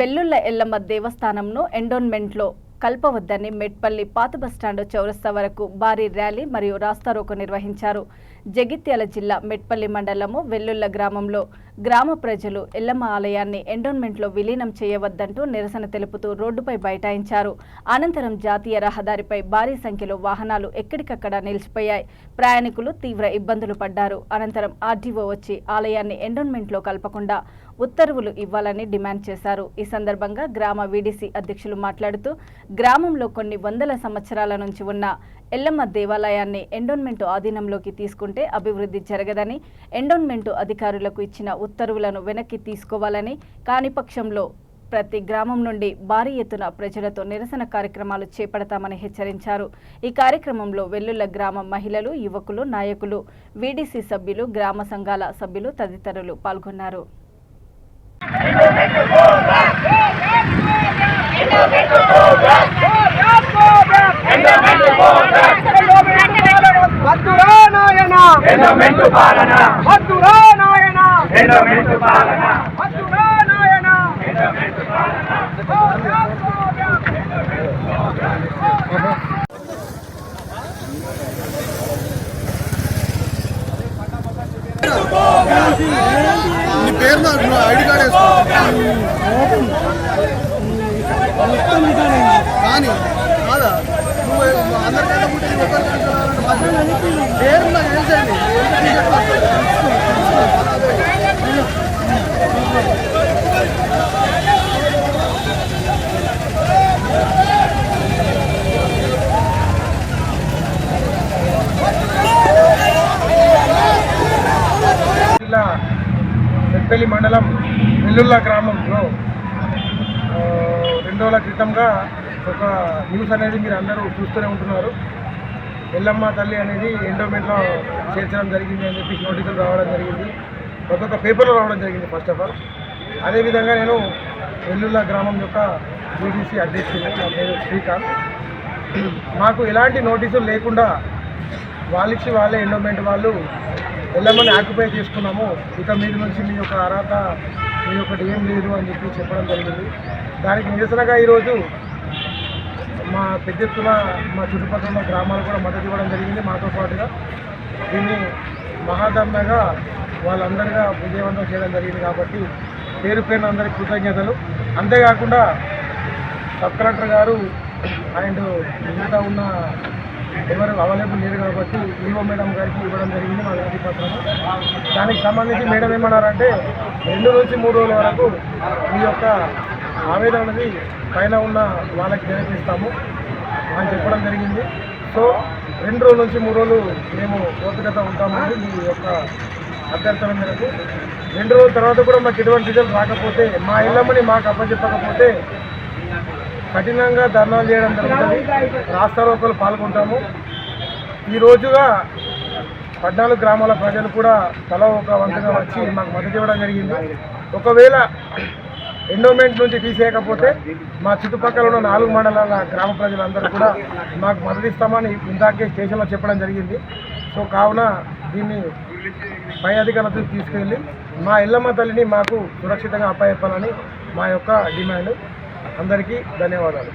వెల్లుల్ల ఎల్లమ్మ దేవస్థానంను ఎండోన్మెంట్లో కల్పవద్దని మెట్పల్లి పాత బస్టాండ్ చౌరస్తా వరకు భారీ ర్యాలీ మరియు రాస్తారోకో నిర్వహించారు. జగిత్యాల జిల్లా మెట్పల్లి మండలము వెల్లుల్ల గ్రామంలో గ్రామ ప్రజలు ఎల్లమ్మ ఆలయాన్ని ఎండోన్మెంట్లో విలీనం చేయవద్దంటూ నిరసన తెలుపుతూ రోడ్డుపై బైఠాయించారు. అనంతరం జాతీయ రహదారిపై భారీ సంఖ్యలో వాహనాలు ఎక్కడికక్కడ నిలిచిపోయాయి. ప్రయాణికులు తీవ్ర ఇబ్బందులు పడ్డారు. అనంతరం ఆర్డీఓ వచ్చి ఆలయాన్ని ఎండోన్మెంట్లో కలపకుండా ఉత్తర్వులు ఇవ్వాలని డిమాండ్ చేశారు. ఈ సందర్భంగా గ్రామ వీడీసీ అధ్యక్షులు మాట్లాడుతూ గ్రామంలో కొన్ని వందల సంవత్సరాల నుంచి ఉన్న ఎల్లమ్మ దేవాలయాన్ని ఎండోన్మెంటు ఆధీనంలోకి తీసుకుంటే అభివృద్ధి జరగదని ఎండోన్మెంటు అధికారులకు ఇచ్చిన ఉత్తర్వులను వెనక్కి తీసుకోవాలని కాని పక్షంలో ప్రతి గ్రామం నుండి భారీ ఎత్తున ప్రజలతో నిరసన కార్యక్రమాలు చేపడతామని హెచ్చరించారు. ఈ కార్యక్రమంలో వెల్లుల్ల గ్రామ మహిళలు యువకులు నాయకులు వీడీసీ సభ్యులు గ్రామ సంఘాల సభ్యులు తదితరులు పాల్గొన్నారు. వద్దురా నాయన ఎండమెంటు పాలన. వద్దురా నాయన. ఎండమెంటు పాలన. వద్దురా నాయన. నీ పేరు నా నువ్వు ఐడి కార్డ్ వేసుకో. కానీ కాదా? నువ్వు అందరికన్నా పేరు నాకు తెలుసండి జిల్లా మెట్పల్లి మండలం వెల్లుల్లా గ్రామంలో రెండు రోజుల క్రితంగా ఒక న్యూస్ అనేది మీరు అందరూ చూస్తూనే ఉంటున్నారు. ఎల్లమ్మ తల్లి అనేది ఎండోమెంట్లో చేర్చడం జరిగింది అని చెప్పి నోటీసులు రావడం జరిగింది. ఒక్కొక్క పేపర్లో రావడం జరిగింది ఫస్ట్ ఆఫ్ ఆల్ అదేవిధంగా నేను వెల్లుల్లా గ్రామం యొక్క బీడీసీ అధ్యక్షుడు నా పేరు శ్రీకాంత్. మాకు ఎలాంటి నోటీసులు లేకుండా వాళ్ళిచ్చి వాళ్ళే ఎండోమెంట్ వాళ్ళు ఎల్లమ్మని ఆక్యుపై చేసుకున్నాము. ఇక మీద నుంచి మీ యొక్క అర్హత మీ ఒకటి ఏం లేదు అని చెప్పి చెప్పడం జరిగింది. దానికి నిరసనగా ఈరోజు మా పెద్ద ఎత్తున మా చుట్టుపక్కల ఉన్న గ్రామాలు కూడా మద్దతు ఇవ్వడం జరిగింది. మాతో పాటుగా దీన్ని మహాదండగా వాళ్ళందరిగా విజయవంతం చేయడం జరిగింది కాబట్టి పేరు పేరున అందరికీ కృతజ్ఞతలు. అంతేకాకుండా సబ్ కలెక్టర్ గారు అండ్ మిగతా ఉన్న ఎవరు అవైలబుల్ లేరు కాబట్టి ఈవో మేడం గారికి ఇవ్వడం జరిగింది మా గారి పత్రం. దానికి సంబంధించి మేడం ఏమన్నారంటే రెండు నుంచి మూడు రోజుల వరకు మీ యొక్క ఆవేదన అనేది పైన ఉన్న వాళ్ళకి తెలియజేస్తాము అని చెప్పడం జరిగింది. సో రెండు రోజుల నుంచి మూడు రోజులు మేము ఓపికత ఉంటామని మీ యొక్క అభ్యర్థన మేరకు. రెండు రోజుల తర్వాత కూడా మాకు ఎటువంటి రిజల్ట్ రాకపోతే మా ఇళ్ళమ్మని మాకు అప్పచెప్పకపోతే కఠినంగా ధర్నాలు చేయడం జరుగుతుంది. రాస్తారోకలు పాల్గొంటాము. ఈ రోజుగా పద్నాలుగు గ్రామాల ప్రజలు కూడా తల ఒక వంతగా వచ్చి మాకు మద్దతు ఇవ్వడం జరిగింది. ఒకవేళ ఎండోమెంట్ నుంచి తీసేయకపోతే మా చుట్టుపక్కల ఉన్న నాలుగు మండలాల గ్రామ ప్రజలందరూ కూడా మాకు మద్దతు ఇస్తామని ఇందాకే స్టేషన్లో చెప్పడం జరిగింది. సో కావున దీన్ని పై అధికారులతో తీసుకెళ్ళి మా ఇళ్ళమ్మ తల్లిని మాకు సురక్షితంగా అప్పచెప్పాలని మా యొక్క డిమాండ్. అందరికీ ధన్యవాదాలు.